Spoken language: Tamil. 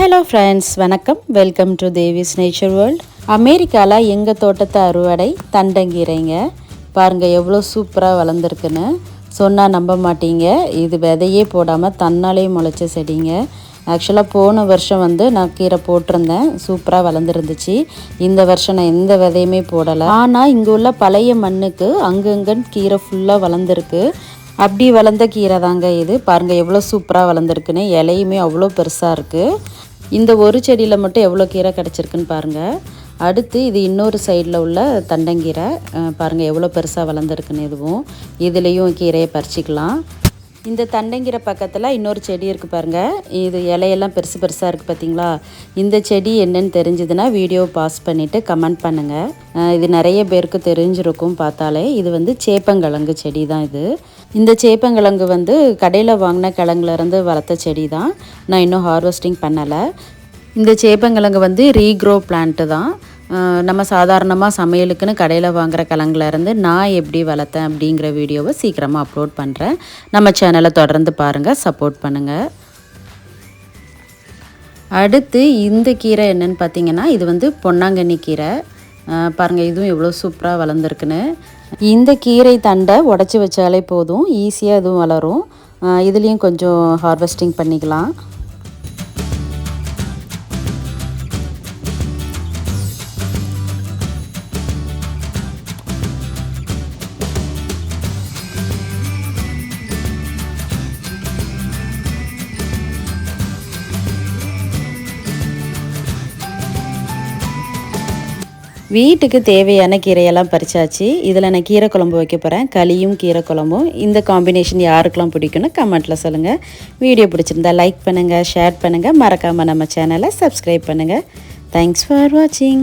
ஹலோ ஃப்ரெண்ட்ஸ் வணக்கம். Welcome to Devi's nature world அமெரிக்காவில் எங்கள் தோட்டத்தை அறுவடை தண்டங்கீரைங்க பாருங்கள் எவ்வளோ சூப்பராக வளர்ந்துருக்குன்னு. சொன்னால் நம்ப மாட்டீங்க. இது விதையே போடாமல் தன்னாலே முளைச்ச செடிங்க. ஆக்சுவலாக போன வருஷம் வந்து நான் கீரை போட்டிருந்தேன். சூப்பராக வளர்ந்துருந்துச்சு. இந்த வருஷம் நான் எந்த விதையுமே போடலை. ஆனால் இங்கே உள்ள பழைய மண்ணுக்கு அங்கங்கன்னு கீரை ஃபுல்லாக வளர்ந்துருக்கு. அப்படி வளர்ந்த கீரை தாங்க இது. பாருங்கள் எவ்வளோ சூப்பராக வளர்ந்துருக்குன்னு. இலையுமே அவ்வளோ பெருசாக இருக்குது இந்த ஒரு செடியில் மட்டும் எவ்வளோ கீரை கிடச்சிருக்குன்னு பாருங்கள் அடுத்து இது இன்னொரு சைடில் உள்ள தண்டங்கீரை பாருங்கள் எவ்வளோ பெருசாக வளர்ந்துருக்குன்னு இதுவும். இதுலேயும் கீரையை பறிச்சிக்கலாம். இந்த தண்டங்கிற பக்கத்தில் இன்னொரு செடி இருக்குது பாருங்கள் இது இலையெல்லாம் பெருசு பெருசாக இருக்குது பார்த்தீங்களா இந்த செடி என்னன்னு தெரிஞ்சதுன்னா வீடியோவை பாஸ் பண்ணிவிட்டு கமெண்ட் பண்ணுங்கள் இது நிறைய பேருக்கு தெரிஞ்சிருக்கும் பார்த்தாலே. இது வந்து சேப்பங்கிழங்கு செடி தான் இது. இந்த சேப்பங்கிழங்கு வந்து கடையில் வாங்கின கிழங்குலேருந்து வளர்த்த செடி தான் நான் இன்னும் ஹார்வெஸ்டிங் பண்ணலை. இந்த சேப்பங்கிழங்கு வந்து ரீக்ரோ பிளான்ட்டு தான். நம்ம சாதாரணமாக சமையலுக்குன்னு கடையில் வாங்குற கிழங்குலேருந்து நான் எப்படி வளர்த்தேன் அப்படிங்கிற வீடியோவை சீக்கிரமாக அப்லோட் பண்ணுறேன் நம்ம சேனலை தொடர்ந்து பாருங்கள் சப்போர்ட் பண்ணுங்கள் அடுத்து இந்த கீரை என்னன்னு பார்த்தீங்கன்னா இது வந்து பொன்னாங்கண்ணி கீரை. பாருங்கள் இதுவும் எவ்வளோ சூப்பராக வளர்ந்துருக்குன்னு. இந்த கீரை தண்டை உடச்சி வச்சாலே போதும் ஈஸியாக இதுவும் வளரும். இதுலேயும் கொஞ்சம் ஹார்வெஸ்டிங் பண்ணிக்கலாம். வீட்டுக்கு தேவையான கீரையெல்லாம் பறிச்சாச்சு. இதில் நான் கீரை குழம்பு வைக்க போகிறேன் களியும் கீரை குழம்பும். இந்த காம்பினேஷன் யாருக்கெல்லாம் பிடிக்கும்னு கமெண்ட்டில் சொல்லுங்கள் வீடியோ பிடிச்சிருந்தா லைக் பண்ணுங்கள் ஷேர் பண்ணுங்கள் மறக்காமல் நம்ம சேனலை சப்ஸ்கிரைப் பண்ணுங்கள் தேங்க்ஸ் ஃபார் வாட்சிங்